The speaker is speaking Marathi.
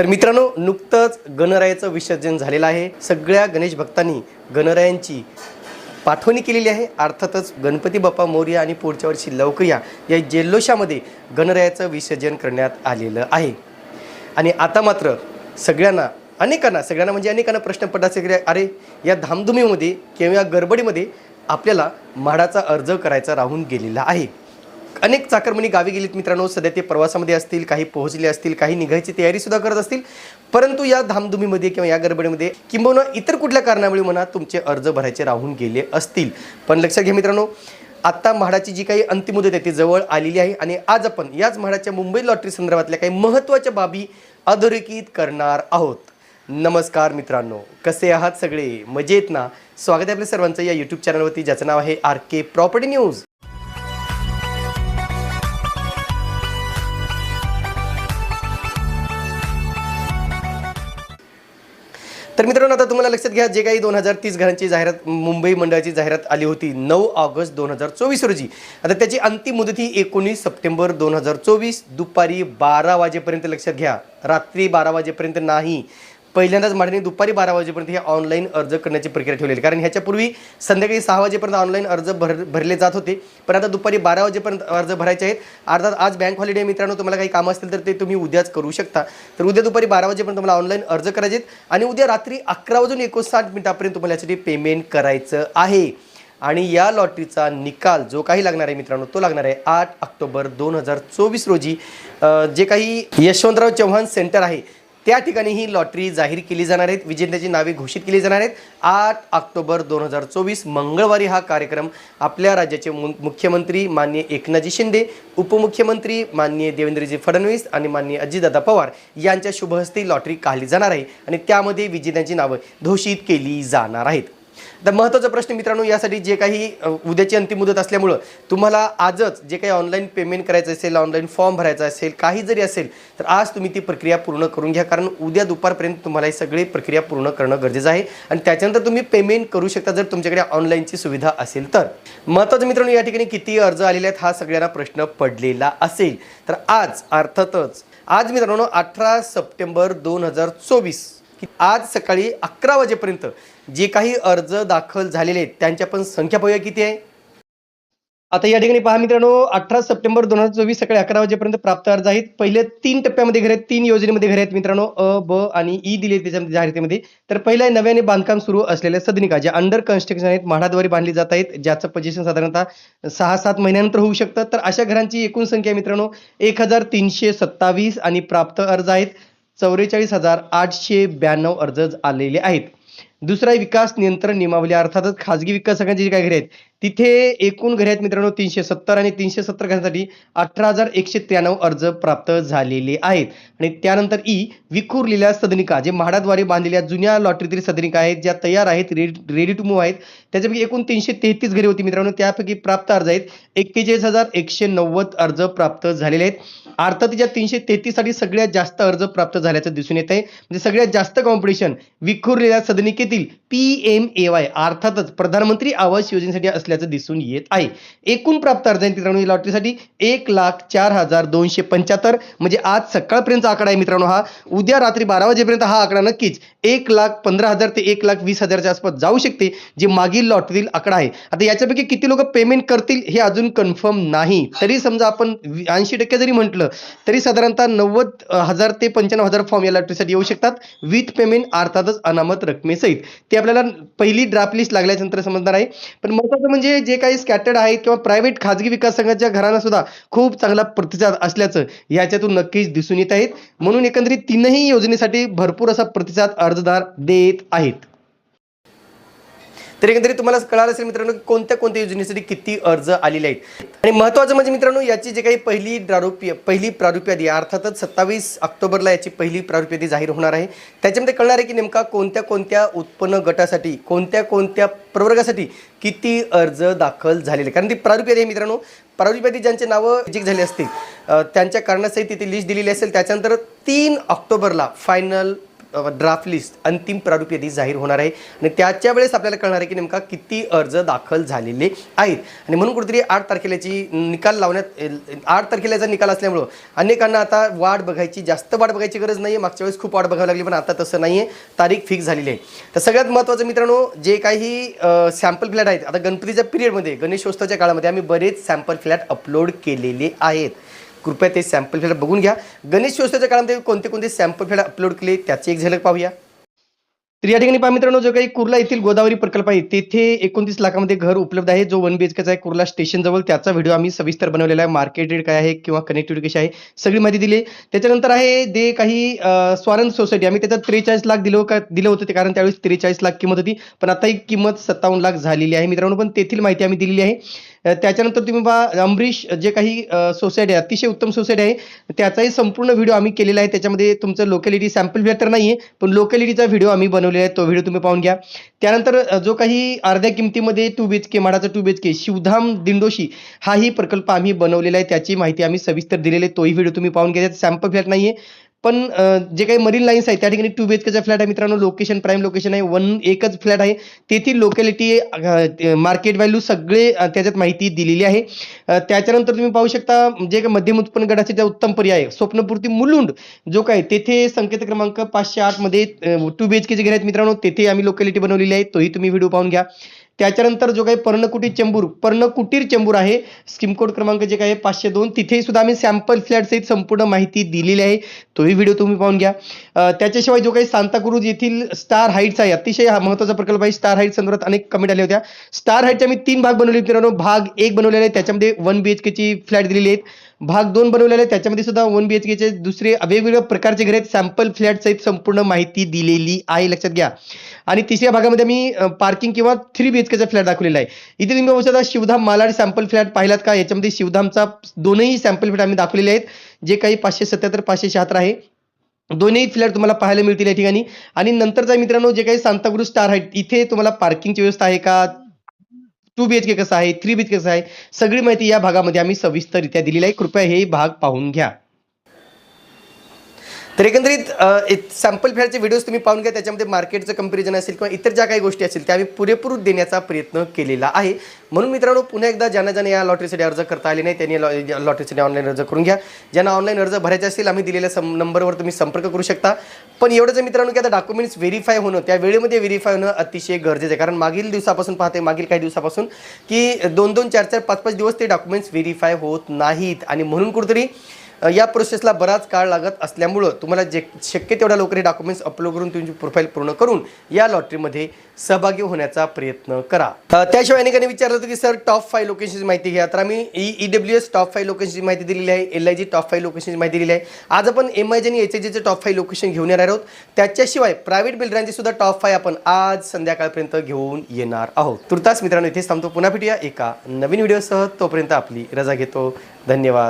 तर मित्रांनो नुकतंच गणरायाचं विसर्जन झालेलं आहे. सगळ्या गणेश भक्तांनी गणरायांची पाठवणी केलेली आहे. अर्थातच गणपती बाप्पा मोर्या आणि पुढच्या वर्षी लवकर या जल्लोषामध्ये गणरायाचं विसर्जन करण्यात आलेलं आहे. आणि आता मात्र सगळ्यांना अनेकांना सगळ्यांना म्हणजे अनेकांना प्रश्न पडला की अरे या धामधुमीमध्ये किंवा या गडबडीमध्ये आपल्याला म्हाडाचा अर्ज करायचा राहून गेलेला आहे. अनेक चाकरमणी गावी गेलीत मित्रांनो. सध्या ते प्रवासामध्ये असतील काही पोहोचले असतील काही निघायची तयारीसुद्धा करत असतील. परंतु या धामधुमीमध्ये किंवा या गडबडीमध्ये किंबहुना इतर कुठल्या कारणामुळे म्हणा तुमचे अर्ज भरायचे राहून गेले असतील. पण लक्षात घ्या मित्रांनो आत्ता म्हाडाची जी काही अंतिम मुदत आहे ती जवळ आलेली आहे आणि आज आपण याच म्हाडाच्या मुंबई लॉटरी संदर्भातल्या काही महत्त्वाच्या बाबी अधोरेखित करणार आहोत. नमस्कार मित्रांनो कसे आहात सगळे? मजेत ना? स्वागत आहे आपल्या सर्वांचं या यूट्यूब चॅनलवरती ज्याचं नाव आहे आर के प्रॉपर्टी न्यूज. तर मित्रांनो आता तुम्हाला लक्षात घ्या जे काही दोन हजार तीस घरांची जाहिरात मुंबई मंडळाची जाहिरात आली होती नऊ ऑगस्ट दोन हजार चोवीस रोजी. आता त्याची अंतिम मुदत ही एकोणीस सप्टेंबर दोन हजार चोवीस. दुपारी बारा वाजेपर्यंत लक्षात घ्या रात्री बारा वाजेपर्यंत नाही. पहिल्यांदाच मांडणी दुपारी बारा वाजेपर्यंत हे ऑनलाईन अर्ज करण्याची प्रक्रिया ठेवलेली कारण ह्याच्यापूर्वी संध्याकाळी सहा वाजेपर्यंत ऑनलाईन अर्ज भर भरले जात होते. पण आता दुपारी बारा वाजेपर्यंत अर्ज भरायचे आहेत. अर्थात आज बँक हॉलिडे मित्रांनो तुम्हाला काही कामं असतील तर ते तुम्ही उद्याच करू शकता. तर उद्या दुपारी बारा वाजेपर्यंत तुम्हाला ऑनलाईन अर्ज करायचे आहेत. आणि उद्या रात्री अकरा वाजून एकोणसाठ मिनिटापर्यंत तुम्हाला यासाठी पेमेंट करायचं आहे. आणि या लॉटरीचा निकाल जो काही लागणार आहे मित्रांनो तो लागणार आहे आठ ऑक्टोबर दोन हजार चोवीस रोजी. जे काही यशवंतराव चव्हाण सेंटर आहे त्या ठिकाणी ही लॉटरी जाहीर केली जाणार आहेत विजेत्याची नावे घोषित केली जाणार आहेत. आठ ऑक्टोबर दोन हजार चोवीस मंगळवारी हा कार्यक्रम आपल्या राज्याचे मु मुख्यमंत्री माननीय एकनाथजी शिंदे उपमुख्यमंत्री माननीय देवेंद्रजी फडणवीस आणि माननीय अजितदादा पवार यांच्या शुभहस्ते लॉटरी काढली जाणार आहे. आणि त्यामध्ये विजेत्यांची नावं घोषित केली जाणार आहेत. तर महत्त्वाचा प्रश्न मित्रांनो यासाठी जे काही उद्याची अंतिम मुदत असल्यामुळं तुम्हाला आजच जे काही ऑनलाईन पेमेंट करायचं असेल ऑनलाईन फॉर्म भरायचा असेल काही जरी असेल तर आज तुम्ही ती प्रक्रिया पूर्ण करून घ्या. कारण उद्या दुपारपर्यंत तुम्हाला ही सगळी प्रक्रिया पूर्ण करणं गरजेचं आहे. आणि त्याच्यानंतर तुम्ही पेमेंट करू शकता जर तुमच्याकडे ऑनलाईनची सुविधा असेल तर. महत्त्वाचं मित्रांनो या ठिकाणी किती अर्ज आलेले आहेत हा सगळ्यांना प्रश्न पडलेला असेल. तर आज अर्थातच आज मित्रांनो अठरा सप्टेंबर दोन हजार चोवीस की आज सकाळी अकरा वाजेपर्यंत जे काही अर्ज दाखल झालेले आहेत त्यांच्या पण संख्या पाहूया किती आहे. आता या ठिकाणी पहा मित्रांनो अठरा सप्टेंबर दोन हजार चोवीस सकाळी अकरा वाजेपर्यंत प्राप्त अर्ज आहेत. पहिले तीन टप्प्यामध्ये घर आहेत तीन योजनेमध्ये घर आहेत मित्रांनो अ ब आणि ई दिले आहेत त्याच्यामध्ये जाहिरातीमध्ये. तर पहिला आहे नव्याने बांधकाम सुरू असलेल्या सदनिका ज्या अंडर कन्स्ट्रक्शन आहेत म्हाडाद्वारे बांधली जात आहेत ज्याचं पोझिशन साधारणतः सहा सात महिन्यानंतर होऊ शकतं. तर अशा घरांची एकूण संख्या मित्रांनो एक हजार तीनशे सत्तावीस आणि प्राप्त अर्ज आहेत. चौवेचाळीस हजार आठशे ब्याण्णव अर्ज आलेले आहेत. दुसरा आहे विकास नियंत्रण नियमावली अर्थातच खाजगी विकासकांची जी काही घरे आहेत तिथे एकूण घरे आहेत मित्रांनो तीनशे सत्तर आणि तीनशे सत्तर घरांसाठी अठरा हजार एकशे त्र्याण्णव अर्ज प्राप्त झालेले आहेत. आणि त्यानंतर ई विखुरलेल्या सदनिका जे म्हाडाद्वारे बांधलेल्या जुन्या लॉटरीतील सदनिका आहेत ज्या तयार आहेत रेडी रेडी टू मूव्ह आहेत त्याच्यापैकी एकूण तीनशे तेहतीस घरे होती मित्रांनो त्यापैकी प्राप्त अर्ज आहेत एक्केचाळीस हजार एकशे नव्वद अर्ज प्राप्त झालेले आहेत. अर्थात ज्या तीनशे तेहतीससाठी सगळ्यात जास्त अर्ज प्राप्त झाल्याचं दिसून येत आहे म्हणजे सगळ्यात जास्त कॉम्पिटिशन विखुरलेल्या सदनिकेत सदनिकेतील पी एम ए वाय अर्थातच प्रधानमंत्री आवास योजनेसाठी असल्याचं दिसून येत आहे. एकूण प्राप्त अर्ज मित्रांनो या लॉटरीसाठी एक लाख चार हजार दोनशे पंच्याहत्तर म्हणजे आज सकाळपर्यंतचा आकडा आहे मित्रांनो हा. उद्या रात्री बारा वाजेपर्यंत हा आकडा नक्कीच एक लाख पंधरा हजार ते एक लाख वीस हजारच्या आसपास जाऊ शकते जे मागील लॉटरीतील आकडा आहे. आता याच्यापैकी किती लोक पेमेंट करतील हे अजून कन्फर्म नाही. तरी समजा आपण ऐंशी टक्के जरी म्हटलं तरी साधारणतः नव्वद हजार ते पंच्याण्णव हजार फॉर्म या लॉटरीसाठी येऊ शकतात. विथ पेमेंट अर्थातच अनामत रकमेसहित. ते आपल्याला पहिली ड्राफ्ट लिस्ट लागल्यानंतर समजणार आहे. पण महत्त्वाचं म्हणजे जे काही स्कॅटर्ड आहेत किंवा प्रायव्हेट खाजगी विकास संघाच्या घरांना सुद्धा खूप चांगला प्रतिसाद असल्याचं याच्यातून नक्कीच दिसून येत आहेत. म्हणून एकंदरीत तीनही योजनेसाठी भरपूर असा प्रतिसाद अर्जदार देत आहेत. तर एकंदरीत तुम्हाला कळालं असेल मित्रांनो की कोणत्या कोणत्या योजनेसाठी किती अर्ज आलेले आहेत. आणि महत्त्वाचं म्हणजे मित्रांनो याची जे काही पहिली प्रारूप्य पहिली प्रारूप्यादी अर्थातच सत्तावीस ऑक्टोबरला याची पहिली प्रारूप्यादी जाहीर होणार आहे. त्याच्यामध्ये कळणार आहे की नेमका कोणत्या कोणत्या उत्पन्न गटासाठी कोणत्या कोणत्या प्रवर्गासाठी किती अर्ज दाखल झालेले कारण ती प्रारूप्यादी आहे मित्रांनो प्रारूप्यादी ज्यांचे नावं जिक झाले असतील त्यांच्या कारणासहित तिथे लिस्ट दिलेली असेल. त्याच्यानंतर तीन ऑक्टोबरला फायनल ड्राफ्ट लिस्ट अंतिम प्रारूप यादी जाहीर होणार आहे. आणि त्याच्या वेळेस आपल्याला कळणार आहे की नेमका किती अर्ज दाखल झालेले आहेत. आणि म्हणून कुठेतरी आठ तारखेलाची निकाल लावण्यात आठ तारखेलाचा निकाल असल्यामुळं अनेकांना आता वाट बघायची जास्त वाट बघायची गरज नाही आहे मागच्या वेळेस खूप वाट बघावी लागली पण आता तसं नाही आहे तारीख फिक्स झालेली आहे. तर सगळ्यात महत्त्वाचं मित्रांनो जे काही सॅम्पल फ्लॅट आहेत आता गणपतीच्या पिरियडमध्ये गणेशोत्सवाच्या काळामध्ये आम्ही बरेच सॅम्पल फ्लॅट अपलोड केलेले आहेत. कृपया ते सॅम्पल फेड बघून घ्या. गणेश गणेशोत्सवाच्या काळामध्ये कोणते कोणते सॅम्पल फेड अपलोड केले त्याची एक झलक पाहूया. तर या ठिकाणी पहा मित्रांनो जो काही कुर्ला येथील गोदावरी प्रकल्प आहे तेथे एकोणतीस लाखामध्ये घर उपलब्ध आहे. जो वन बी एच आहे कुर्ला स्टेशन जवळ. त्याचा व्हिडिओ आम्ही सविस्तर बनवलेला आहे. मार्केट रेट काय आहे किंवा कनेक्टिव्हिटी कशी आहे सगळी माहिती दिली. आहे. त्याच्यानंतर आहे जे काही अं, सोसायटी आम्ही त्याच्यात त्रेचाळीस लाख दिलं का दिलं होतं ते कारण त्यावेळेस त्रेचाळीस लाख किंमत होती. पण आता ही किंमत सत्तावन्न लाख झालेली आहे मित्रांनो. पण तेथील माहिती आम्ही दिलेली आहे. त्याच्यानंतर तुम्ही बा अमरीश जे काही सोसायटी आहे अतिशय उत्तम सोसायटी आहे त्याचाही संपूर्ण व्हिडिओ आम्ही केलेला आहे. त्याच्यामध्ये तुमचं लोकॅलिटी सॅम्पल फ्लॅट तर नाही आहे पण लोकॅलिटीचा व्हिडिओ आम्ही बनवलेला आहे तो व्हिडिओ तुम्ही पाहून घ्या. त्यानंतर जो काही अर्ध्या किमतीमध्ये two B H K माडाचा two B H K Shivdham Dindoshi हाही प्रकल्प आम्ही बनवलेला आहे. त्याची माहिती आम्ही सविस्तर दिलेली आहे. तोही व्हिडिओ तुम्ही पाहून घ्या. सॅम्पल फ्लॅट नाही आहे पण जे काही मरीन लाईन्स आहे त्या ठिकाणी टू बी एच केचा फ्लॅट आहे. मित्रांनो लोकेशन प्राईम लोकेशन आहे. वन एकच फ्लॅट आहे. तेथील लोकॅलिटी मार्केट व्हॅल्यू सगळे त्याच्यात माहिती दिलेली आहे. त्याच्यानंतर तुम्ही पाहू शकता जे काही मध्यम उत्पन्न गटाचे जे उत्तम पर्याय आहे, स्वप्नपूर्ती मुलुंड जो काय तेथे संकेत क्रमांक पाचशे आठमध्ये टू बी एच केचे घर आहेत मित्रांनो तेथे आम्ही लोकॅलिटी बनवलेली आहे. तोही तुम्ही व्हिडिओ पाहून घ्या. त्याच्यानंतर जो काही पर्णकुटीर चेंबूर पर्णकुटीर चेंबूर आहे स्कीम कोड क्रमांक जे काही पाचशे दोन तिथेही सुद्धा आम्ही सॅम्पल फ्लॅट सहित संपूर्ण माहिती दिलेली आहे. तोही व्हिडिओ तुम्ही पाहून घ्या. त्याच्याशिवाय जो काही सांताक्रूज येथील स्टार हाईट्स आहे अतिशय हा महत्त्वाचा प्रकल्प आहे. स्टार हाईट संदर्भात अनेक कमेंट आल्या होत्या. स्टार हाईटचे आम्ही तीन भाग बनवले मित्रांनो. भाग एक बनवलेला आहे त्याच्यामध्ये वन बी एच केची फ्लॅट दिलेली आहेत. भाग दोन बनवलेले आहे त्याच्यामध्ये सुद्धा वन बी एच केचे दुसरे वेगवेगळ्या प्रकारचे घर आहेत. सॅम्पल फ्लॅट सहित संपूर्ण माहिती दिलेली आहे. लक्षात घ्या. आणि तिसऱ्या भागामध्ये आम्ही पार्किंग किंवा थ्री बी एच केचा फ्लॅट दाखवलेला आहे. इथे तुम्ही बघू शिवधाम मालाड सॅम्पल फ्लॅट पाहिलात का? याच्यामध्ये शिवधामचा दोनही सॅम्पल फ्लॅट आम्ही दाखवलेले आहेत. जे काही पाचशे सत्याहत्तर पाचशे शहात्तर आहे. दोन्ही फ्लॅट तुम्हाला पाहायला मिळतील या ठिकाणी. आणि नंतरचा मित्रांनो जे काही सांताक्रुज स्टार आहे इथे तुम्हाला पार्किंगची व्यवस्था आहे का? टू बी एच के कसं आहे? थ्री बी एच के कसं आहे? सगळी माहिती या भागामध्ये आम्ही सविस्तररित्या दिलेली आहे. कृपया हे भाग पाहून घ्या. तर एकंदरीत सॅम्पल फेअरचे व्हिडिओज तुम्ही पाहून घ्या त्याच्यामध्ये मार्केटचं कंपॅरिझन असेल किंवा इतर ज्या काही गोष्टी असतील त्या आम्ही पुरेपूर देण्याचा प्रयत्न केलेला आहे. म्हणून मित्रांनो पुन्हा एकदा ज्यांना ज्यांना या लॉटरीसाठी अर्ज करता आले नाही त्यांनी लॉ- लॉटरीसाठी ऑनलाईन अर्ज करून घ्या. ज्यांना ऑनलाईन अर्ज भरायचे असतील आम्ही दिलेल्या सं नंबरवर तुम्ही संपर्क करू शकता. पण एवढंच मित्रांनो की आता डॉक्युमेंट्स व्हेरीफाय होणं त्या वेळेमध्ये व्हेरीफाय होणं अतिशय गरजेचं आहे. कारण मागील दिवसापासून पाहते मागील काही दिवसापासून की दोन दोन चार चार पाच पाच दिवस ते डॉक्युमेंट्स व्हेरीफाय होत नाहीत. आणि म्हणून कुठेतरी या प्रोसेसला बराच काळ लागत असल्यामुळं तुम्हाला जे शक्य तेवढ्या लवकर हे डॉक्युमेंट्स अपलोड करून तुमची प्रोफाईल पूर्ण करून या लॉटरीमध्ये सहभागी होण्याचा प्रयत्न करा. त्याशिवाय अनेकांनी विचारलं होतं की सर टॉप फाय लोकेशनची माहिती घ्या. तर आम्ही E W S top five लोकेशनची माहिती दिलेली आहे L I G top five लोकेशनची माहिती दिली आहे. आज आपण एम आय जी आणि एच आय जीचे टॉप फाय लोकेशन घेऊन येणार आहोत. त्याच्याशिवाय प्रायव्हेट बिल्डरांची सुद्धा टॉप फाय आपण आज संध्याकाळपर्यंत घेऊन येणार आहोत. तुर्तास मित्रांनो इथेच थांबतो. पुन्हा भेटूया एका नवीन व्हिडिओसह तोपर्यंत आपली रजा घेतो. धन्यवाद.